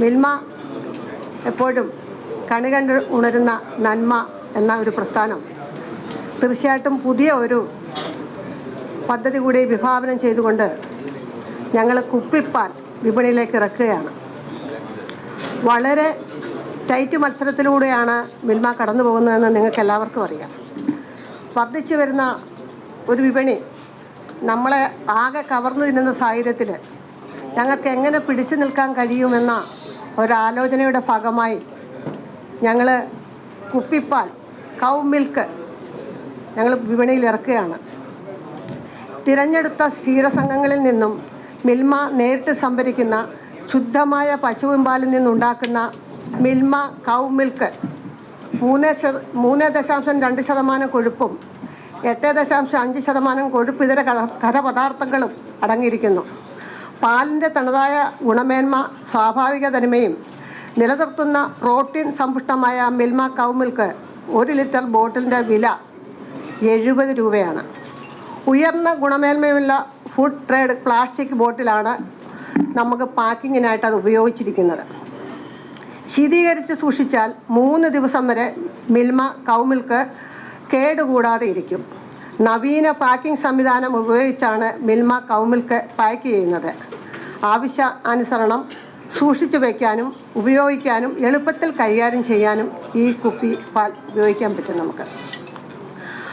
മിൽമ എപ്പോഴും കണി കണ്ട് ഉണരുന്ന നന്മ എന്ന ഒരു പ്രസ്ഥാനം. തീർച്ചയായിട്ടും പുതിയ ഒരു പദ്ധതി കൂടി വിഭാവനം ചെയ്തുകൊണ്ട് ഞങ്ങൾ കുപ്പിപ്പാൽ വിപണിയിലേക്ക് ഇറക്കുകയാണ്. വളരെ ടൈറ്റ് മത്സരത്തിലൂടെയാണ് മിൽമ കടന്നു പോകുന്നതെന്ന് നിങ്ങൾക്ക് എല്ലാവർക്കും അറിയാം. വർദ്ധിച്ചു വരുന്ന ഒരു വിപണി നമ്മളെ ആകെ കവർന്നു തിന്നുന്ന സാഹചര്യത്തിൽ ഞങ്ങൾക്ക് എങ്ങനെ പിടിച്ചു നിൽക്കാൻ കഴിയുമെന്ന ഒരാലോചനയുടെ ഭാഗമായി ഞങ്ങൾ കുപ്പിപ്പാൽ കൗ മിൽക്ക് ഞങ്ങൾ വിപണിയിൽ ഇറക്കുകയാണ്. തിരഞ്ഞെടുത്ത ക്ഷീരസംഘങ്ങളിൽ നിന്നും മിൽമ നേരിട്ട് സംഭരിക്കുന്ന ശുദ്ധമായ പശുവിൻ പാലിൽ നിന്നുണ്ടാക്കുന്ന മിൽമ കൗ മിൽക്ക് മൂന്ന് മൂന്ന് ദശാംശം രണ്ട് ശതമാനം കൊഴുപ്പും എട്ട് ദശാംശം അഞ്ച് ശതമാനം കൊഴുപ്പ് ഇതര കഥ ഖരപദാർത്ഥങ്ങളും അടങ്ങിയിരിക്കുന്നു. പാലിന്റെ തനതായ ഗുണമേന്മ സ്വാഭാവിക തനിമയും നിലനിർത്തുന്ന പ്രോട്ടീൻ സമ്പുഷ്ടമായ മിൽമ കൗമിൽക്ക് ഒരു ലിറ്റർ ബോട്ടിലിന്റെ വില എഴുപത് രൂപയാണ്. ഉയർന്ന ഗുണമേന്മയുള്ള ഫുഡ് ട്രേഡ് പ്ലാസ്റ്റിക് ബോട്ടിലാണ് നമുക്ക് പാക്കിങ്ങിനായിട്ട് അത് ഉപയോഗിച്ചിരിക്കുന്നത്. ശീതീകരിച്ച് സൂക്ഷിച്ചാൽ മൂന്ന് ദിവസം വരെ മിൽമ കൗമിൽക്ക് കേടുകൂടാതെ ഇരിക്കും. നവീന പാക്കിംഗ് സംവിധാനം ഉപയോഗിച്ചാണ് മിൽമ കൗമിൽക്ക് പാക്ക് ചെയ്യുന്നത്. ആവശ്യ അനുസരണം സൂക്ഷിച്ചു വയ്ക്കാനും ഉപയോഗിക്കാനും എളുപ്പത്തിൽ കൈകാര്യം ചെയ്യാനും ഈ കുപ്പി പാൽ ഉപയോഗിക്കാൻ പറ്റും നമുക്ക്.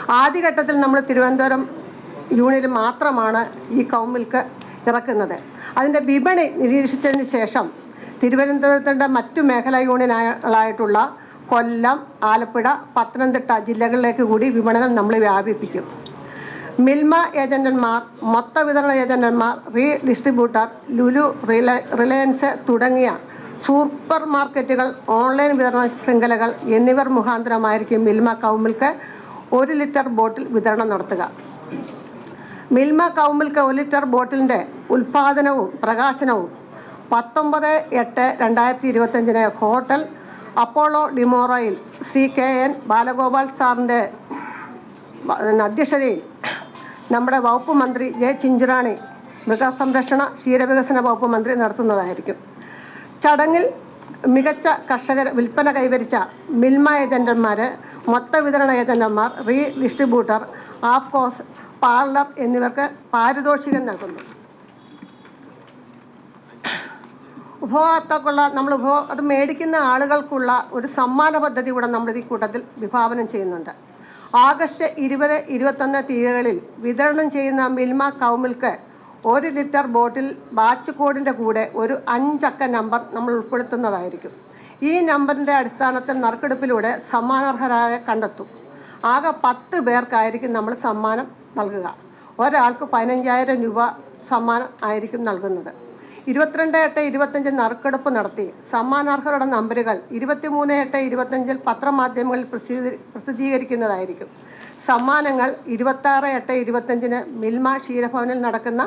ആദ്യഘട്ടത്തിൽ നമ്മൾ തിരുവനന്തപുരം യൂണിയനിൽ മാത്രമാണ് ഈ കൗമിൽക്ക് ഇറക്കുന്നത്. അതിന്റെ വിപണി നിരീക്ഷിച്ചതിന് ശേഷം തിരുവനന്തപുരത്തിന്റെ മറ്റു മേഖലാ യൂണിയനുകളായിട്ടുള്ള കൊല്ലം ആലപ്പുഴ പത്തനംതിട്ട ജില്ലകളിലേക്ക് കൂടി വിപണനം നമ്മൾ വ്യാപിപ്പിക്കും. മിൽമ ഏജന്റന്മാർ മൊത്ത വിതരണ ഏജന്റന്മാർ റീ ഡിസ്ട്രിബ്യൂട്ടർ ലുലു റിലയൻസ് തുടങ്ങിയ സൂപ്പർ മാർക്കറ്റുകൾ ഓൺലൈൻ വിതരണ ശൃംഖലകൾ എന്നിവർ മുഖാന്തരമായിരിക്കും മിൽമ കൗമിൽക്ക് ഒരു ലിറ്റർ ബോട്ടിൽ വിതരണം നടത്തുക. മിൽമ കൗമിൽക്ക് ഒരു ലിറ്റർ ബോട്ടിലിന്റെ ഉൽപ്പാദനവും പ്രകാശനവും പത്തൊമ്പത് എട്ട് രണ്ടായിരത്തി ഇരുപത്തഞ്ചിന് ഹോട്ടൽ അപ്പോളോ ഡിമോറയിൽ സി കെ എൻ ബാലഗോപാൽ സാറിന്റെ അധ്യക്ഷതയിൽ നമ്മുടെ വകുപ്പ് മന്ത്രി ജെ ചിഞ്ചിറാണി മൃഗസംരക്ഷണ ക്ഷീരവികസന വകുപ്പ് മന്ത്രി നടത്തുന്നതായിരിക്കും. ചടങ്ങിൽ മികച്ച കർഷകർ വിൽപ്പന കൈവരിച്ച മിൽമ ഏജന്റന്മാർ മൊത്ത വിതരണ ഏജന്റന്മാർ റീ ഡിസ്ട്രിബ്യൂട്ടർ ആപ്കോസ് പാർലർ എന്നിവർക്ക് പാരിതോഷികം നൽകുന്നു. ഉപഭോക്താക്കളുള്ള നമ്മൾ ഉപഭോ അത് മേടിക്കുന്ന ആളുകൾക്കുള്ള ഒരു സമ്മാന പദ്ധതി കൂടെ നമ്മൾ ഈ കൂട്ടത്തിൽ വിഭാവനം ചെയ്യുന്നുണ്ട്. ആഗസ്റ്റ് ഇരുപത് ഇരുപത്തൊന്ന് തീയതികളിൽ വിതരണം ചെയ്യുന്ന മിൽമ കൗമിൽക്ക് ഒരു ലിറ്റർ ബോട്ടിൽ ബാച്ച് കോഡിന്റെ കൂടെ ഒരു അഞ്ചക്ക നമ്പർ നമ്മൾ ഉൾപ്പെടുത്തുന്നതായിരിക്കും. ഈ നമ്പറിന്റെ അടിസ്ഥാനത്തിൽ നറുക്കെടുപ്പിലൂടെ സമ്മാനർഹരായ കണ്ടെത്തും. ആകെ പത്ത് പേർക്കായിരിക്കും നമ്മൾ സമ്മാനം നൽകുക. ഒരാൾക്ക് പതിനഞ്ചായിരം രൂപ സമ്മാനം ആയിരിക്കും നൽകുന്നത്. ഇരുപത്തിരണ്ട് എട്ട് ഇരുപത്തഞ്ച് നറുക്കെടുപ്പ് നടത്തി. സമ്മാനാർഹരുടെ നമ്പറുകൾ ഇരുപത്തിമൂന്ന് എട്ട് ഇരുപത്തഞ്ചിൽ പത്രമാധ്യമങ്ങളിൽ പ്രസിദ്ധീ പ്രസിദ്ധീകരിക്കുന്നതായിരിക്കും. സമ്മാനങ്ങൾ ഇരുപത്താറ് എട്ട് ഇരുപത്തഞ്ചിന് മിൽമ ക്ഷീരഭവനിൽ നടക്കുന്ന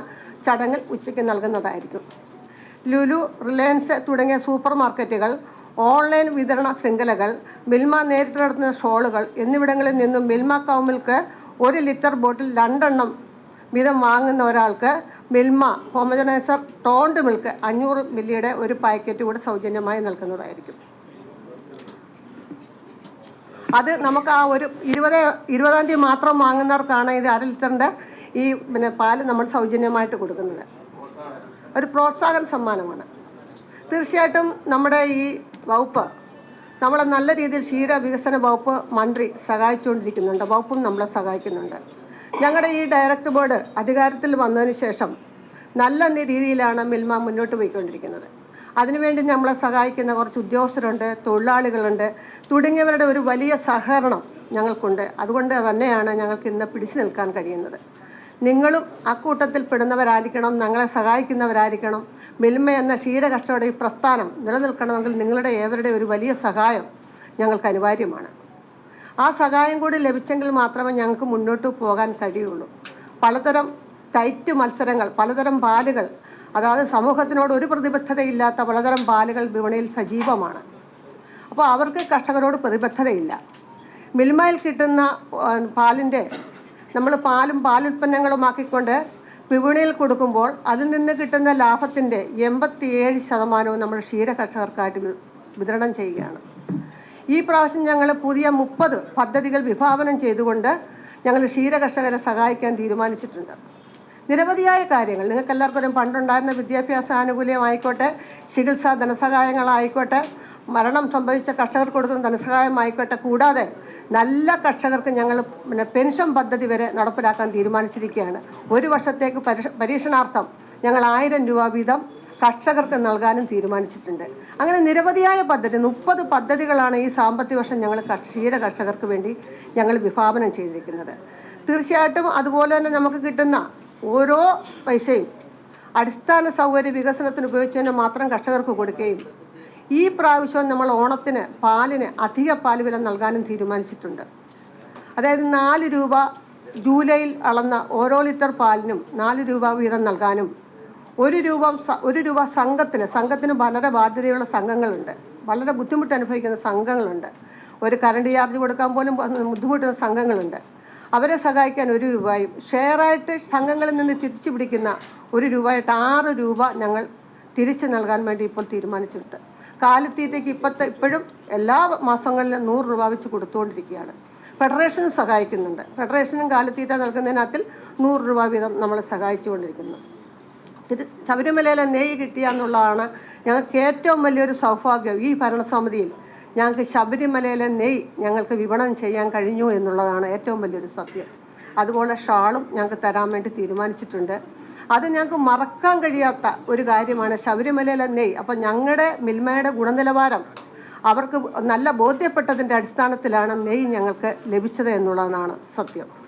ചടങ്ങിൽ ഉച്ചയ്ക്ക് നൽകുന്നതായിരിക്കും. ലുലു റിലയൻസ് തുടങ്ങിയ സൂപ്പർ മാർക്കറ്റുകൾ ഓൺലൈൻ വിതരണ ശൃംഖലകൾ മിൽമ നേരിട്ട് നടത്തുന്ന ഷോളുകൾ എന്നിവിടങ്ങളിൽ നിന്നും മിൽമ കൗമിൽക്ക് ഒരു ലിറ്റർ ബോട്ടിൽ രണ്ടെണ്ണം വീതം വാങ്ങുന്ന ഒരാൾക്ക് മിൽമ ഹോമജനൈസർ ടോണ്ട് മിൽക്ക് അഞ്ഞൂറ് മില്ലിയുടെ ഒരു പാക്കറ്റ് കൂടെ സൗജന്യമായി നൽകുന്നതായിരിക്കും. അത് നമുക്ക് ആ ഒരു ഇരുപത് ഇരുപതാം തീയതി മാത്രം വാങ്ങുന്നവർക്കാണ് ഇത് അര ലിറ്ററിന്റെ ഈ പിന്നെ പാൽ നമ്മൾ സൗജന്യമായിട്ട് കൊടുക്കുന്നത്. ഒരു പ്രോത്സാഹന സമ്മാനമാണ്. തീർച്ചയായിട്ടും നമ്മുടെ ഈ വകുപ്പ് നമ്മളെ നല്ല രീതിയിൽ ക്ഷീര വികസന വകുപ്പ് മന്ത്രി സഹായിച്ചുകൊണ്ടിരിക്കുന്നുണ്ട്. വകുപ്പും നമ്മളെ സഹായിക്കുന്നുണ്ട്. ഞങ്ങളുടെ ഈ ഡയറക്ടർ ബോർഡ് അധികാരത്തിൽ വന്നതിന് ശേഷം നല്ല രീതിയിലാണ് മിൽമ മുന്നോട്ട് പോയിക്കൊണ്ടിരിക്കുന്നത്. അതിനുവേണ്ടി നമ്മളെ സഹായിക്കുന്ന കുറച്ച് ഉദ്യോഗസ്ഥരുണ്ട് തൊഴിലാളികളുണ്ട് തുടങ്ങിയവരുടെ ഒരു വലിയ സഹകരണം ഞങ്ങൾക്കുണ്ട്. അതുകൊണ്ട് തന്നെയാണ് ഞങ്ങൾക്ക് ഇന്ന് പിടിച്ചു നിൽക്കാൻ കഴിയുന്നത്. നിങ്ങളും അക്കൂട്ടത്തിൽ പെടുന്നവരായിരിക്കണം ഞങ്ങളെ സഹായിക്കുന്നവരായിരിക്കണം. മിൽമ എന്ന ക്ഷീരകർഷകരുടെ ഈ പ്രസ്ഥാനം നിലനിൽക്കണമെങ്കിൽ നിങ്ങളുടെ ഏവരുടെ ഒരു വലിയ സഹായം ഞങ്ങൾക്ക് അനിവാര്യമാണ്. ആ സഹായം കൂടി ലഭിച്ചെങ്കിൽ മാത്രമേ ഞങ്ങൾക്ക് മുന്നോട്ട് പോകാൻ കഴിയുള്ളൂ. പലതരം ടൈറ്റ് മത്സരങ്ങൾ പലതരം പാലുകൾ അതായത് സമൂഹത്തിനോട് ഒരു പ്രതിബദ്ധതയില്ലാത്ത പലതരം പാലുകൾ വിപണിയിൽ സജീവമാണ്. അപ്പോൾ അവർക്ക് കർഷകരോട് പ്രതിബദ്ധതയില്ല. മിൽമയിൽ കിട്ടുന്ന പാലിന്റെ നമ്മൾ പാലും പാലുൽപ്പന്നങ്ങളുമാക്കിക്കൊണ്ട് വിപണിയിൽ കൊടുക്കുമ്പോൾ അതിൽ നിന്ന് കിട്ടുന്ന ലാഭത്തിന്റെ എൺപത്തിയേഴ് ശതമാനവും നമ്മൾ ക്ഷീര കർഷകർക്കായിട്ട് വിതരണം ചെയ്യുകയാണ്. ഈ പ്രാവശ്യം ഞങ്ങൾ പുതിയ മുപ്പത് പദ്ധതികൾ വിഭാവനം ചെയ്തുകൊണ്ട് ഞങ്ങൾ ക്ഷീരകർഷകരെ സഹായിക്കാൻ തീരുമാനിച്ചിട്ടുണ്ട്. നിരവധിയായ കാര്യങ്ങൾ. നിങ്ങൾക്ക് എല്ലാവർക്കും പണ്ടുണ്ടായിരുന്ന വിദ്യാഭ്യാസ ആനുകൂല്യമായിക്കോട്ടെ ചികിത്സാ ധനസഹായങ്ങളായിക്കോട്ടെ മരണം സംഭവിച്ച കർഷകർക്ക് കൊടുക്കുന്ന ധനസഹായമായിക്കോട്ടെ കൂടാതെ നല്ല കർഷകർക്ക് ഞങ്ങൾ പിന്നെ പെൻഷൻ പദ്ധതി വരെ നടപ്പിലാക്കാൻ തീരുമാനിച്ചിരിക്കുകയാണ്. ഒരു വർഷത്തേക്ക് പരീക്ഷ പരീക്ഷണാർത്ഥം ഞങ്ങൾ ആയിരം രൂപ വീതം കർഷകർക്ക് നൽകാനും തീരുമാനിച്ചിട്ടുണ്ട്. അങ്ങനെ നിരവധിയായ പദ്ധതി മുപ്പത് പദ്ധതികളാണ് ഈ സാമ്പത്തിക വർഷം ഞങ്ങൾ ക്ഷീര കർഷകർക്ക് വേണ്ടി ഞങ്ങൾ വിഭാവനം ചെയ്തിരിക്കുന്നത്. തീർച്ചയായിട്ടും അതുപോലെ തന്നെ നമുക്ക് കിട്ടുന്ന ഓരോ പൈസയും അടിസ്ഥാന സൗകര്യ വികസനത്തിന് ഉപയോഗിച്ചതിന് മാത്രം കർഷകർക്ക് കൊടുക്കുകയും ഈ പ്രാവശ്യം നമ്മൾ ഓണത്തിന് പാലിന് അധിക പാൽ വില നൽകാനും തീരുമാനിച്ചിട്ടുണ്ട്. അതായത് നാല് രൂപ ജൂലൈയിൽ അളന്ന ഓരോ ലിറ്റർ പാലിനും നാല് രൂപ വീതം നൽകാനും ഒരു രൂപ ഒരു രൂപ സംഘത്തിന് സംഘത്തിന് വളരെ ബാധ്യതയുള്ള സംഘങ്ങളുണ്ട്. വളരെ ബുദ്ധിമുട്ട് അനുഭവിക്കുന്ന സംഘങ്ങളുണ്ട്. ഒരു കറണ്ട് ചാർജ് കൊടുക്കാൻ പോലും ബുദ്ധിമുട്ടുന്ന സംഘങ്ങളുണ്ട്. അവരെ സഹായിക്കാൻ ഒരു രൂപയും ഷെയറായിട്ട് സംഘങ്ങളിൽ നിന്ന് തിരിച്ചു പിടിക്കുന്ന ഒരു രൂപയായിട്ട് ആറ് രൂപ ഞങ്ങൾ തിരിച്ചു നൽകാൻ വേണ്ടി ഇപ്പോൾ തീരുമാനിച്ചിട്ടുണ്ട്. കാലിത്തീറ്റയ്ക്ക് ഇപ്പോഴത്തെ ഇപ്പോഴും എല്ലാ മാസങ്ങളിലും നൂറ് രൂപ വെച്ച് കൊടുത്തുകൊണ്ടിരിക്കുകയാണ്. ഫെഡറേഷനും സഹായിക്കുന്നുണ്ട്. ഫെഡറേഷനും കാലിത്തീറ്റ നൽകുന്നതിനകത്തിൽ നൂറ് രൂപ വീതം നമ്മൾ സഹായിച്ചുകൊണ്ടിരിക്കുന്നു. ഇത് ശബരിമലയിലെ നെയ്യ് കിട്ടിയ എന്നുള്ളതാണ് ഞങ്ങൾക്ക് ഏറ്റവും വലിയൊരു സൗഭാഗ്യം ഈ ഭരണസമിതിയിൽ. ഞങ്ങൾക്ക് ശബരിമലയിലെ നെയ്യ് ഞങ്ങൾക്ക് വിപണനം ചെയ്യാൻ കഴിഞ്ഞു എന്നുള്ളതാണ് ഏറ്റവും വലിയൊരു സത്യം. അതുപോലെ ഷാളും ഞങ്ങൾക്ക് തരാൻ വേണ്ടി തീരുമാനിച്ചിട്ടുണ്ട്. അത് ഞങ്ങൾക്ക് മറക്കാൻ കഴിയാത്ത ഒരു കാര്യമാണ് ശബരിമലയിലെ നെയ്യ്. അപ്പം ഞങ്ങളുടെ മിൽമയുടെ ഗുണനിലവാരം അവർക്ക് നല്ല ബോധ്യപ്പെട്ടതിന്റെ അടിസ്ഥാനത്തിലാണ് നെയ്യ് ഞങ്ങൾക്ക് ലഭിച്ചത് എന്നുള്ളതാണ് സത്യം.